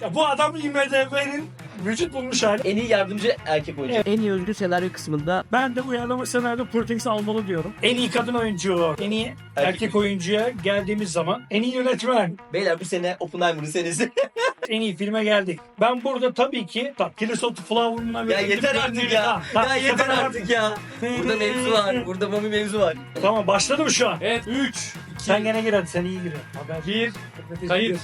Ya bu adam IMDB'nin vücut bulmuş hali. En iyi yardımcı erkek oyuncu. En iyi oyuncu senaryo kısmında Ben de uyarlama senaryo Portings almalı diyorum. En iyi kadın oyuncu, en iyi erkek oyuncuya geldiğimiz zaman en iyi yönetmen, Beyler bu sene Oppenheimer'ın senesi. en iyi filme geldik. Ben burada tabii ki tak Killers of the Flower Moon'a ya yeter artık ya. Ya yeter artık ya. Burada mevzu var. Burada mami mevzu var. Tamam başladı mı şu an? Evet 3, Sen gene gir hadi sen iyi gir. Haber. 1, kayıt.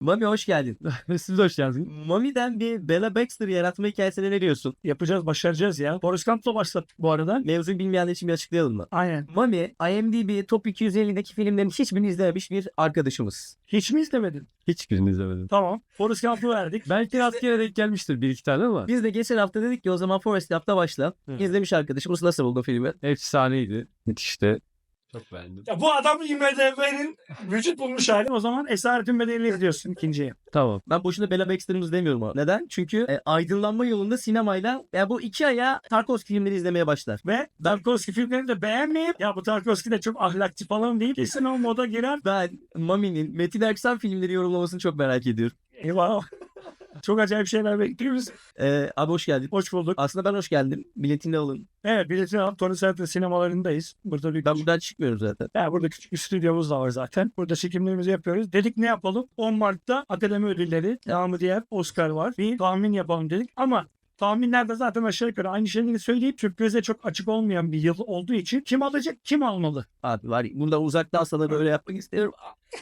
Mami hoş geldin. Siz de hoş geldiniz. Mami'den bir Bella Baxter yaratma hikayesine ne diyorsun? Yapacağız, başaracağız ya. Forrest Gump'la başladık bu arada. Mevzuyu bilmeyenler için bir açıklayalım mı? Aynen. Mami, IMDb Top 250'deki filmlerin hiçbirini izlememiş bir arkadaşımız. Hiç mi izlemedin? Hiçbirini izlemedim. Tamam. Forrest Gump'ı verdik. Belki rastgele denk gelmiştir bir iki tane ama Biz de geçen hafta dedik ki o zaman Forrest Gump'ta başla. Hı. İzlemiş arkadaşımız nasıl buldu filmi? efsaneydi. Müthişti. Çok beğendim. Ya bu adam IMDB'nin vücut bulmuş hali. O zaman Esaretin Bedeli'ni izliyorsun ikinciye. Tamam. Ben boşuna Bella Baxter'ımız demiyorum ama. Neden? Çünkü e, aydınlanma yolunda sinemayla ya bu iki aya Tarkovski filmleri izlemeye başlar. Ve Tarkovski filmlerini de beğenmeyip ya bu Tarkovski de çok ahlakçı falan deyip kesin o moda girer. Ben Mami'nin Metin Erksan filmleri yorumlamasını çok merak ediyorum. Eyvah. Çok acayip şeyler bekliyoruz. Ee, abi hoş geldin. Hoş bulduk. Aslında ben hoş geldim. Biletini alın. Evet biletini alıp Tony Center sinemalarındayız. Burada bir, Ben buradan çıkmıyorum zaten. Ya burada küçük bir stüdyomuz da var zaten. Burada çekimlerimizi yapıyoruz. Dedik ne yapalım? 10 Mart'ta Akademi Ödülleri, devamı diğer Oscar var. Bir tahmin yapalım dedik ama tahminlerde zaten aşağı yukarı aynı şeyleri söyleyip sürprize çok açık olmayan bir yıl olduğu için kim alacak, kim almalı? Abi var burada uzaktan sana böyle yapmak istiyorum.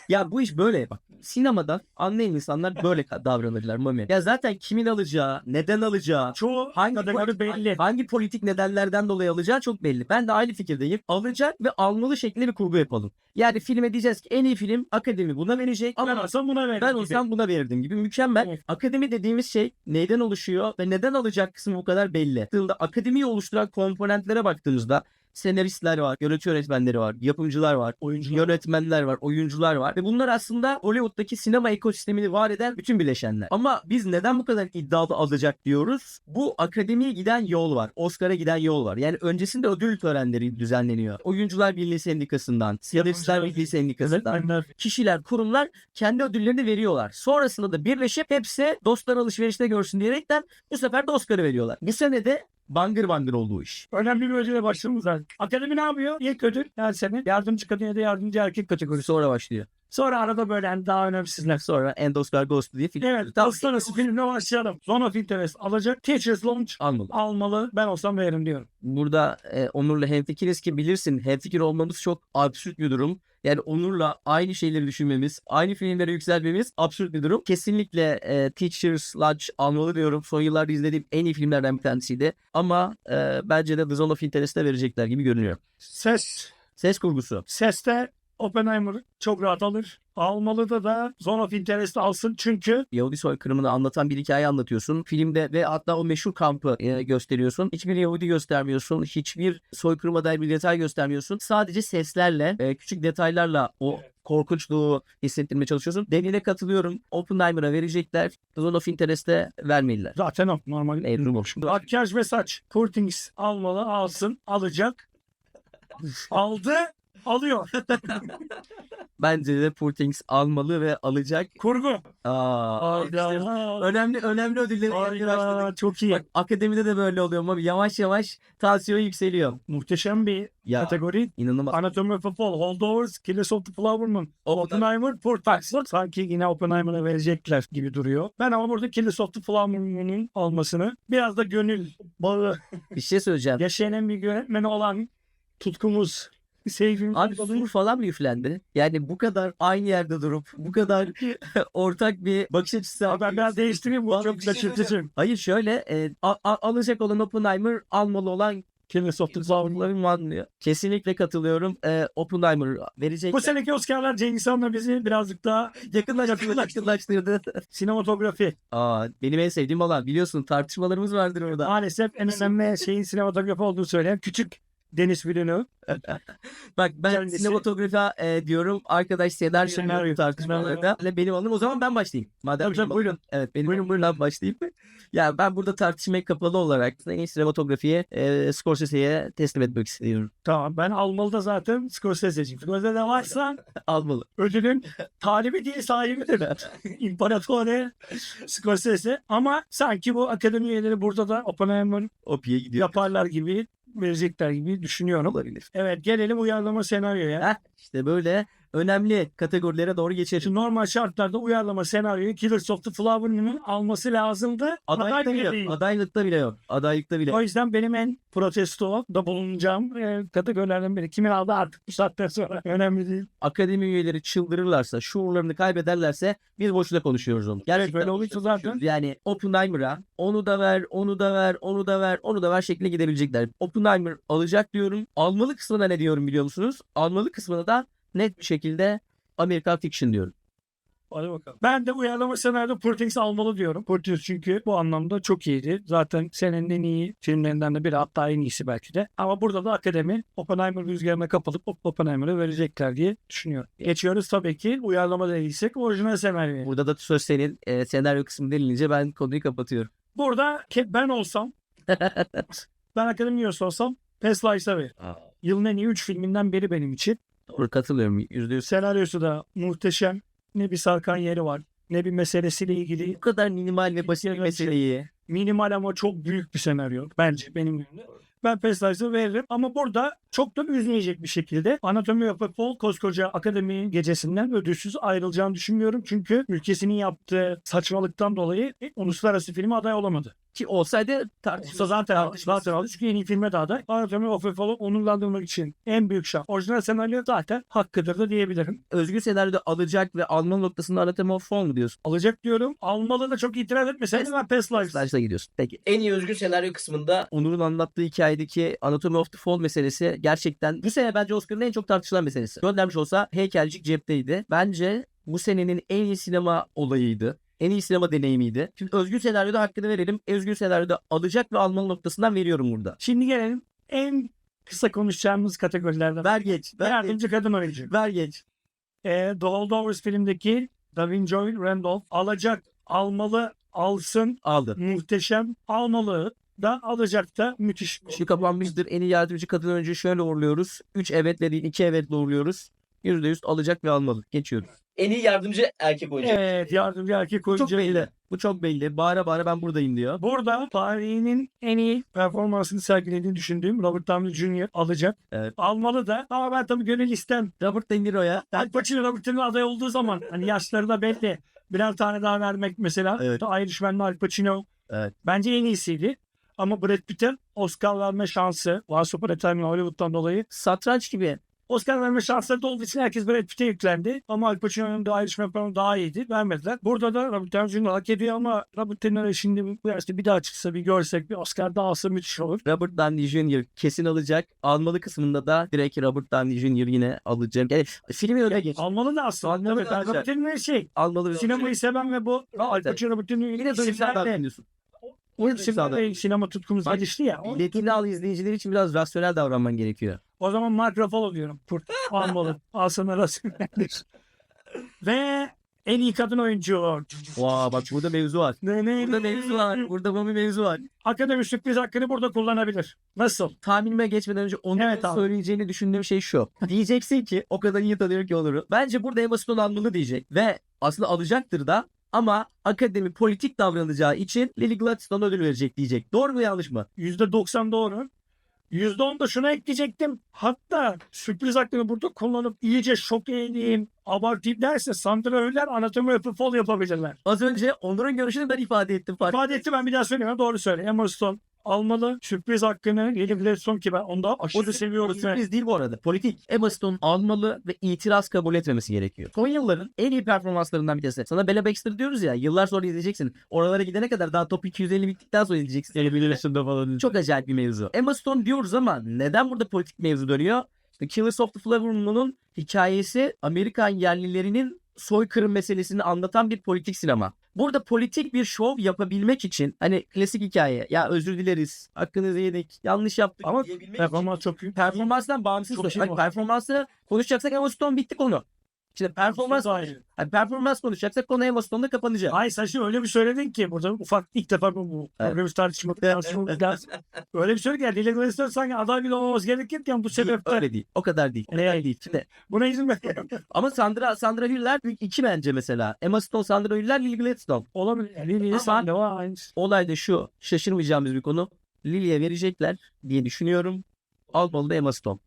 Ya bu iş böyle bak. Sinemada anlayan insanlar böyle davranırlar Mami. Ya zaten kimin alacağı, neden alacağı, Çoğu hangi, poli- belli. hangi politik nedenlerden dolayı alacağı çok belli. Ben de aynı fikirdeyim. Alacak ve almalı şeklinde bir kurgu yapalım. Yani filme diyeceğiz ki en iyi film akademi buna verecek. Ben Ama olsam buna veririm. ben olsam buna verirdim gibi mükemmel. Evet. Akademi dediğimiz şey neyden oluşuyor ve neden alacak kısmı bu kadar belli. Akademiyi oluşturan komponentlere baktığımızda senaristler var, görüntü yönetmenleri var, yapımcılar var, oyuncular. yönetmenler var, oyuncular var ve bunlar aslında Hollywood'daki sinema ekosistemini var eden bütün bileşenler. Ama biz neden bu kadar iddialı alacak diyoruz? Bu akademiye giden yol var. Oscar'a giden yol var. Yani öncesinde ödül törenleri düzenleniyor. Oyuncular Birliği Sendikası'ndan, Senaristler Birliği Sendikası'ndan kişiler, kurumlar kendi ödüllerini veriyorlar. Sonrasında da birleşip hepsi dostlar alışverişte görsün diyerekten bu sefer de Oscar'ı veriyorlar. Bu sene de bangır bangır oldu bu iş. Önemli bir ödüle başladığımız zaten. Akademi ne yapıyor? İlk ödül her sene yardımcı kadın ya da yardımcı erkek kategorisi. Sonra başlıyor. Sonra arada böyle hani daha önemsizler. Sonra End Oscar Ghost diye film. Evet, Tamam. uluslararası filmle başlayalım. Zone of Interest alacak. Teachers Launch Almalı. almalı. Ben olsam veririm diyorum. Burada e, Onur'la hemfikiriz ki bilirsin hemfikir olmamız çok absürt bir durum. Yani Onur'la aynı şeyleri düşünmemiz, aynı filmlere yükselmemiz absürt bir durum. Kesinlikle e, Teachers Lunch almalı diyorum. Son yıllarda izlediğim en iyi filmlerden bir tanesiydi. Ama e, bence de The Zone of Interest'e verecekler gibi görünüyor. Ses. Ses kurgusu. Seste Oppenheimer çok rahat alır. Almalı da da Zone of Interest alsın çünkü Yahudi soykırımını anlatan bir hikaye anlatıyorsun. Filmde ve hatta o meşhur kampı e, gösteriyorsun. Hiçbir Yahudi göstermiyorsun. Hiçbir soykırıma dair bir detay göstermiyorsun. Sadece seslerle, e, küçük detaylarla o korkunçluğu hissettirmeye çalışıyorsun. Dediğine katılıyorum. Oppenheimer'a verecekler. Zone of Interest'e vermeliler. zaten o normal. Mevzu bu. Makyaj ve saç. Kurtings almalı alsın. Alacak. Aldı. Alıyor. Bence de Poor Things almalı ve alacak. Kurgu. Aa, işte Hayda. önemli önemli ödülleri. Hayda. Çok iyi. Bak akademide de böyle oluyor ama yavaş yavaş tansiyon yükseliyor. Muhteşem bir Ya kategori. inanılmaz. Anatomy of a Fall, Holdovers, Killers of the Flower Moon, Oppenheimer, Portax. Sanki yine Oppenheimer'a verecekler gibi duruyor. Ben ama burada Killers of the Flower Moon'un almasını biraz da gönül bağı Bir şey söyleyeceğim. yaşayan bir yönetmeni olan tutkumuz, sevgimiz. Abi sur falan mı üflendi? Yani bu kadar aynı yerde durup bu kadar ortak bir bakış açısı. Abi ben biraz değiştireyim bu çok bir şey şaşırtıcı. Hayır şöyle e, a- a- alacak olan Oppenheimer almalı olan Killers of the Flower Moon. Kesinlikle katılıyorum. E, Oppenheimer verecek. Bu seneki Oscar'lar Cengiz Han'la bizi birazcık daha yakınlaştırdı. yakınlaştırdı. sinematografi. Aa, benim en sevdiğim alan biliyorsun tartışmalarımız vardır orada. Maalesef en önemli şeyin sinematografi olduğunu söyleyen küçük Denis Villeneuve. Bak ben Kendisi- sinematografi e, diyorum. Arkadaş senaryo, Senaryo. tartışmalarda benim alanım. O zaman ben başlayayım. Madem Tabii, buyurun. Evet benim buyurun buyurun ben başlayayım. ya ben burada tartışmaya kapalı olarak en iyi sinematografiyi e, Scorsese'ye teslim etmek istiyorum. Tamam ben almalı da zaten Scorsese'ciyim. Scorsese varsa Almalı. ödülün talibi değil sahibidir. İmparatore Scorsese. Ama sanki bu akademi üyeleri burada da Oppenheimer Opi'ye gidiyor. yaparlar gibi verecekler gibi düşünüyorum. Olabilir. Evet gelelim uyarlama senaryoya. Heh, işte böyle önemli kategorilere doğru geçelim. Şimdi normal şartlarda uyarlama senaryoyu Killers of the Flower Moon'un alması lazımdı. Aday Adaylıkta bile değil. Adaylıkta bile yok. Adaylıkta bile O yüzden benim en protesto da bulunacağım e, kategorilerden biri. Kimin aldı artık bu saatten sonra önemli değil. akademi üyeleri çıldırırlarsa, şuurlarını kaybederlerse biz boşuna konuşuyoruz onu. Gerçekten böyle olursa zaten-. Yani Oppenheimer'a onu da ver, onu da ver, onu da ver, onu da ver şeklinde gidebilecekler. Oppenheimer alacak diyorum. Almalı kısmına ne diyorum biliyor musunuz? Almalı kısmına da net bir şekilde American Fiction diyorum. Hadi bakalım. Ben de uyarlama senaryoda Portings almalı diyorum. Portings çünkü bu anlamda çok iyiydi. Zaten senenin en iyi filmlerinden de biri hatta en iyisi belki de. Ama burada da akademi Oppenheimer rüzgarına kapılıp Op- Oppenheimer'ı verecekler diye düşünüyorum. Geçiyoruz tabii ki uyarlama değilsek orijinal senaryoya. Burada da söz senin e, senaryo kısmı denilince ben konuyu kapatıyorum. Burada ben olsam ben akademi üyesi olsam Past Lives'a veririm. Yılın en iyi 3 filminden biri benim için. Doğru katılıyorum. Yüzde yüz. Senaryosu da muhteşem. Ne bir sarkan yeri var. Ne bir meselesiyle ilgili Bu kadar minimal ve basit bir meseleyi minimal ama çok büyük bir senaryo bence benim gözümde. Ben Pesticide'ı veririm ama burada çok da üzmeyecek bir şekilde Anatomy of a Fall koskoca akademi gecesinden ödülsüz ayrılacağını düşünmüyorum. Çünkü ülkesinin yaptığı saçmalıktan dolayı uluslararası filme aday olamadı. Ki olsaydı Olsa tartışılsa zaten zaten aldı. Çünkü en iyi filme de aday. Anatomy of a Fall'ı onurlandırmak için en büyük şans. Orijinal senaryo zaten hakkıdır da diyebilirim. özgür senaryoda alacak ve alma noktasında Anatomy of Fall mu diyorsun? Alacak diyorum. Almalı da çok itiraz etmeseydi ben Past Lives. Stajda gidiyorsun. Peki. En iyi özgür senaryo kısmında Onur'un anlattığı hikayedeki Anatomy of the Fall meselesi gerçekten bu sene bence Oscar'ın en çok tartışılan meselesi. Göndermiş olsa heykelcik cepteydi. Bence bu senenin en iyi sinema olayıydı. En iyi sinema deneyimiydi. Şimdi özgür senaryoda hakkını verelim. Özgür senaryoda alacak ve almalı noktasından veriyorum burada. Şimdi gelelim en kısa konuşacağımız kategorilerden. Ver geç. Ver geç. Yardımcı kadın oyuncu. Ver geç. E, The Holdovers filmdeki Davin Joy Randolph alacak, almalı, alsın, Aldı. muhteşem, almalı da alacak da müthiş. Şu kapanmıştır. En iyi yardımcı kadın oyuncuyu şöyle uğurluyoruz. 3 evetle değil 2 evetle uğurluyoruz. %100 alacak ve almalı. Geçiyoruz. en iyi yardımcı erkek oyuncu. Evet yardımcı erkek Bu çok oyuncu. belli. Bu çok belli. Bağıra bağıra ben buradayım diyor. Burada tarihinin en iyi performansını sergilediğini düşündüğüm Robert Downey Jr. alacak. Evet. Almalı da ama ben tabii gönül istem. Robert De Niro'ya Al Pacino Robert De Niro aday olduğu zaman hani yaşları da belli. Birer tane daha vermek mesela. Evet. Irishman'la Al Pacino Evet. bence en iyisiydi. Ama Brad Pitt'e Oscar verme şansı Once Upon a Time in Hollywood'dan dolayı satranç gibi Oscar verme şansları da olduğu için herkes Brad Pitt'e yüklendi. Ama Al Pacino'nun da Irishman falan daha iyiydi. Vermediler. Burada da Robert Downey Jr. hak ediyor ama Robert De Niro şimdi bu yaşta bir daha çıksa bir görsek bir Oscar daha alsa müthiş olur. Robert Downey Jr. kesin alacak. Almalı kısmında da direkt Robert Downey Jr. yine alacak. Yani filmi öyle geç. Almalı da aslında. Almalı Evet, da Robert De Niro şey Almalı sinemayı seven ve bu Al Pacino Robert De Niro Yine de isimlerle-. O isimlerle sinema tutkumuz gelişti ya. Biletini al izleyiciler için biraz rasyonel davranman gerekiyor. O zaman Mark Ruffalo diyorum. Kurt almalı. Alsana rasyoneldir. Ve en iyi kadın oyuncu. Vaa bak burada mevzu var. Ne, ne, Burada mevzu var. Burada bu bir mevzu var. Akademi sürpriz hakkını burada kullanabilir. Nasıl? Tahminime geçmeden önce onu Evet abi. söyleyeceğini düşündüğüm şey şu. Diyeceksin ki o kadar iyi tanıyorum ki Onur'u. Bence burada Emma Stone almalı diyecek. Ve aslında alacaktır da ama akademi politik davranacağı için Lily Gladstone ödül verecek diyecek. Doğru mu yanlış mı? %90 doğru. %10 da şuna ekleyecektim. Hatta sürpriz hakkını burada kullanıp iyice şok edeyim, abartayım derse Sandra Öller anatomi a fall yapabilirler. Az önce Onur'un görüşünü ben ifade ettim. Fark. İfade etti ben bir daha söyleyeyim. Doğru söyle. Emma Stone almalı. Sürpriz hakkını Lily Gladstone ki ben onu da O aşırı seviyorum. Sürpriz değil bu arada. Politik. Emma Stone almalı ve itiraz kabul etmemesi gerekiyor. Son yılların en iyi performanslarından bir tanesi. Sana Bella Baxter diyoruz ya yıllar sonra izleyeceksin. Oralara gidene kadar daha top 250 bittikten sonra izleyeceksin. 51 yaşında falan. Çok acayip bir mevzu. Emma Stone diyoruz ama neden burada politik mevzu dönüyor? İşte Killers of the Flower Moon'un hikayesi Amerikan yerlilerinin soykırım meselesini anlatan bir politik sinema. Burada politik bir şov yapabilmek için hani klasik hikaye ya özür dileriz hakkınızı yedik yanlış yaptık Ama diyebilmek için Performans çok iyi. performansdan bağımsız Çok da- şey hani performansı konuşacaksak Emma Stone bitti konu. Şimdi performans iyi. hani performans konuşacaksak konu Emma Stone'da kapanacak. Hayır sen şimdi öyle bir söyledin ki burada ufak ilk defa bu, bu Evet. programı tartışmak tartışmamız lazım. Öyle bir söyledin ki Lille Glasgow sanki aday bile olmamız gerekirken bu sebepten Öyle değil. O kadar değil. O kadar değil. Şimdi, buna izin veriyorum. ama Sandra Sandra Hüller iki bence mesela. Emma Stone, Sandra Hüller, Lily Gladstone. Olabilir. Sen de var. Olay da şu. Şaşırmayacağımız bir konu. Lily'e verecekler diye düşünüyorum. Almalı da Emma Stone.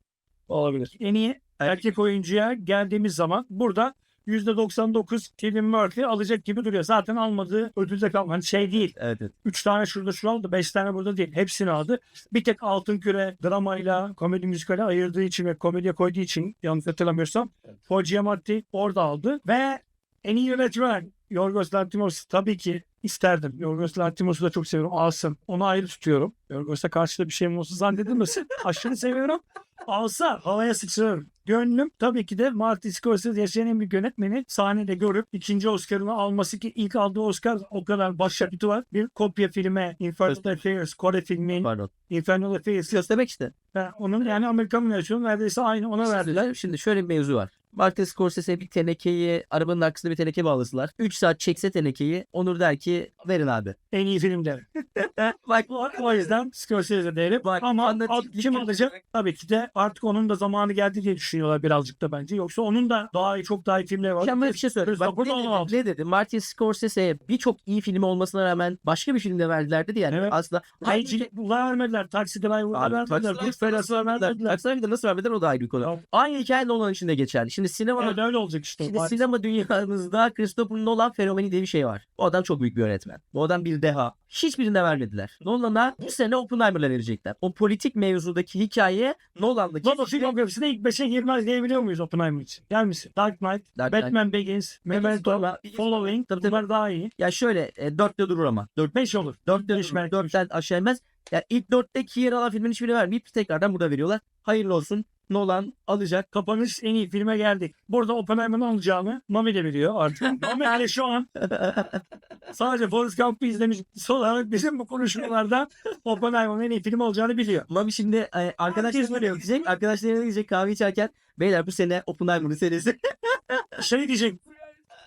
Olabilir. En iyi erkek oyuncuya geldiğimiz zaman burada %99 Cillian Murphy alacak gibi duruyor. Zaten almadığı ödülde kalmadı. Hani şey değil. Evet, evet. 3 tane şurada şu aldı. 5 tane burada değil. Hepsini aldı. Bir tek Altın Küre dramayla komedi müzikale ayırdığı için ve komediye koyduğu için yanlış hatırlamıyorsam Foggiamatti orada aldı. Ve en iyi yönetmen Yorgos Lanthimos tabii ki isterdim. Yorgos Lanthimos'u da çok seviyorum. Alsın. Onu ayrı tutuyorum. Yorgos'a karşı da bir şeyim olsun zannedilmesin. Aşırı seviyorum. Alsa havaya sıçrarım. Gönlüm tabii ki de Martin Scorsese yaşayan en büyük yönetmeni sahnede görüp ikinci Oscar'ını alması ki ilk aldığı Oscar o kadar başyapıtı var. Bir kopya filme Infernal Affairs, Kore filmin Pardon. Infernal Affairs. Göstermek işte. Ha, onun yani Amerikan versiyonu neredeyse aynı ona. Verdiler. Şimdi şöyle bir mevzu var. Martin Scorsese'ye bir tenekeyi, arabanın arkasında bir teneke bağlasalar. 3 saat çekse tenekeyi, Onur der ki verin abi. En iyi film derim. Bak O, yüzden Scorsese derim. Bak, Ama alt- kim alacak? Tabii ki de artık onun da zamanı geldi diye düşünüyorlar birazcık da bence. Yoksa onun da daha iyi, çok daha iyi filmleri var. Mükemmel bir şey söyledi. Bak, ne, dedi, ne dedi? Martin Scorsese'ye birçok iyi filmi olmasına rağmen başka bir filmde verdiler dedi yani. Evet. Aslında Haycılıklar vermediler. Taksi Driver'lar Abi, vermediler. Taxi Goodfellas'lar vermediler. Taksir'de nasıl vermediler o da ayrı bir konu. Aynı hikaye Nolan için de geçerli. Şimdi sinema Evet öyle olacak işte. Şimdi sinema dünyamızda Christopher Nolan fenomeni diye bir şey var. Bu adam çok büyük bir yönetmen. Bu adam bir deha. Hiçbirinde vermediler. Nolan'a bu sene Oppenheimer'la verecekler. O politik mevzudaki hikaye Nolan'daki Nolan filmografisinde ilk 5'e girmez diyebiliyor muyuz Oppenheimer için? Gel misin? Dark Knight, Dark Knight. Batman Begins, Memento, Following. Tabii, tabii. Bunlar daha iyi. Ya şöyle e, durur ama. Dört, 5 olur. dörtte Beş durur. belki Dörtten aşağı inmez. Ya ilk dörtteki yer alan filmin hiçbirini vermeyip tekrardan burada veriyorlar. Hayırlı olsun. Nolan alacak. Kapanış en iyi filme geldik. Burada Oppenheimer'ın alacağını Mami de biliyor artık. Mami de şu an sadece Forrest Gump'ı izlemiş olarak bizim bu konuşmalardan Oppenheimer'ın en iyi film olacağını biliyor. Mami şimdi e, arkadaşlarına gidecek. Arkadaşlarına gidecek kahve içerken. Beyler bu sene Oppenheimer'ın serisi. Şey diyecek.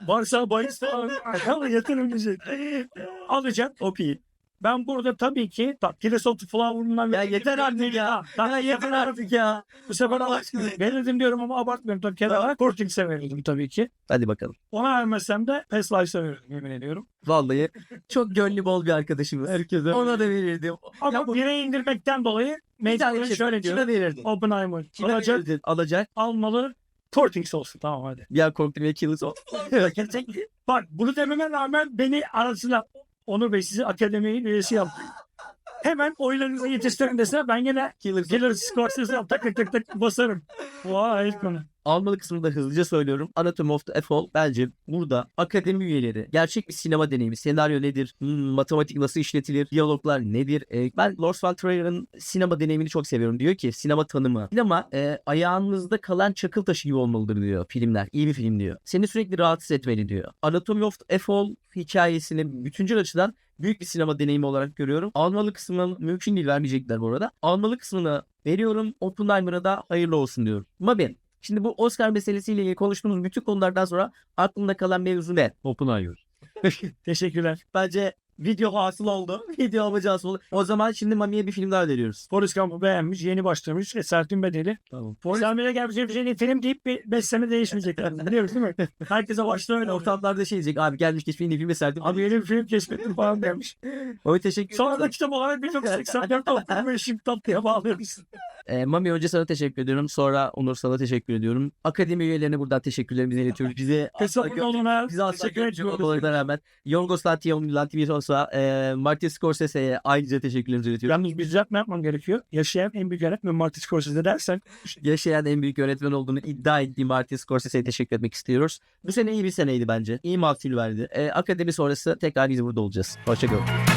Varsa bahis falan. Yatırım diyecek. Alacak. Opi. Ben burada tabii ki bak the Flower'ından Ya yeter artık ya. Ya yeter artık ya. Bu sefer Allah aşkına verirdim diyorum ama abartmıyorum tabii kenara. Cortings'e verirdim tabii ki. Hadi bakalım. Ona vermezsem de Past Life'e verirdim yemin ediyorum. Vallahi çok gönlü bol bir arkadaşımız. Herkese. Ona da verirdim. Ama Ya bu- bire indirmekten dolayı mecburen şey şöyle diyorum. Kime verirdin? Oppenheimer Kime alacak, verirdin? Alacak. almalı. Cortings olsun tamam hadi. An korktum ya Killers of. Bak bunu dememe rağmen beni arasına Onur Bey sizi akademi üyesi yaptı. Hemen oylarınıza yetiştirin dese ben yine Killers of. Killer Scorsese tak tak tak tak basarım. Vay konu. Almalı kısmını da hızlıca söylüyorum. Anatomy of the Fall bence burada akademi üyeleri gerçek bir sinema deneyimi. Senaryo nedir? Hmm, matematik nasıl işletilir? Diyaloglar nedir? E, ben Lars von Trier'ın sinema deneyimini çok seviyorum. Diyor ki sinema tanımı. Sinema e, ayağınızda kalan çakıl taşı gibi olmalıdır diyor filmler. İyi bir film diyor. Seni sürekli rahatsız etmeli diyor. Anatomy of the Fall hikayesini bütüncül açıdan büyük bir sinema deneyimi olarak görüyorum. Almalı kısmını mümkün değil vermeyecekler bu arada. Almalı kısmını veriyorum. Oppenheimer'a da hayırlı olsun diyorum. Ama ben Şimdi bu Oscar meselesiyle ilgili konuştuğumuz bütün konulardan sonra aklımda kalan mevzu ne? Oppenheimer. Teşekkürler. Bence video hasıl oldu. Video amacı hasıl oldu. O zaman şimdi Mami'ye bir film daha veriyoruz. Forrest Gump'ı beğenmiş, yeni başlamış. Esertin bedeli. Tamam. Forrest Gump'a gelmiş bir şey değil, film deyip bir 5 sene değişmeyecek. Biliyoruz değil mi? Herkese başta öyle ortam. Ortamlarda şey diyecek abi gelmiş geçmiş yeni filme serdim. Abi yeni bir film keşfettim falan demiş. Abi teşekkür Sonra da ederim. kitap olarak 1984 okudum ve şimdi tatlıya bağlıyoruz. Ee, Mami önce sana teşekkür ediyorum. Sonra Onur sana teşekkür ediyorum. Akademi üyelerine buradan teşekkürlerimizi iletiyoruz. Bize asla gö- bize asla teşekkür ediyoruz. olmalarına rağmen Yorgos Lanthimos'a, e, Martin Scorsese'ye ayrıca teşekkürlerimizi iletiyoruz. Yalnız bir düzeltme yapmam gerekiyor. Yaşayan en büyük yönetmen Martin Scorsese dersen yaşayan en büyük yönetmen olduğunu iddia ettiği Martin Scorsese'ye teşekkür etmek istiyoruz. Bu sene iyi bir seneydi bence. İyi mahsul verdi. Ee, akademi sonrası tekrar biz burada olacağız. Hoşçakalın.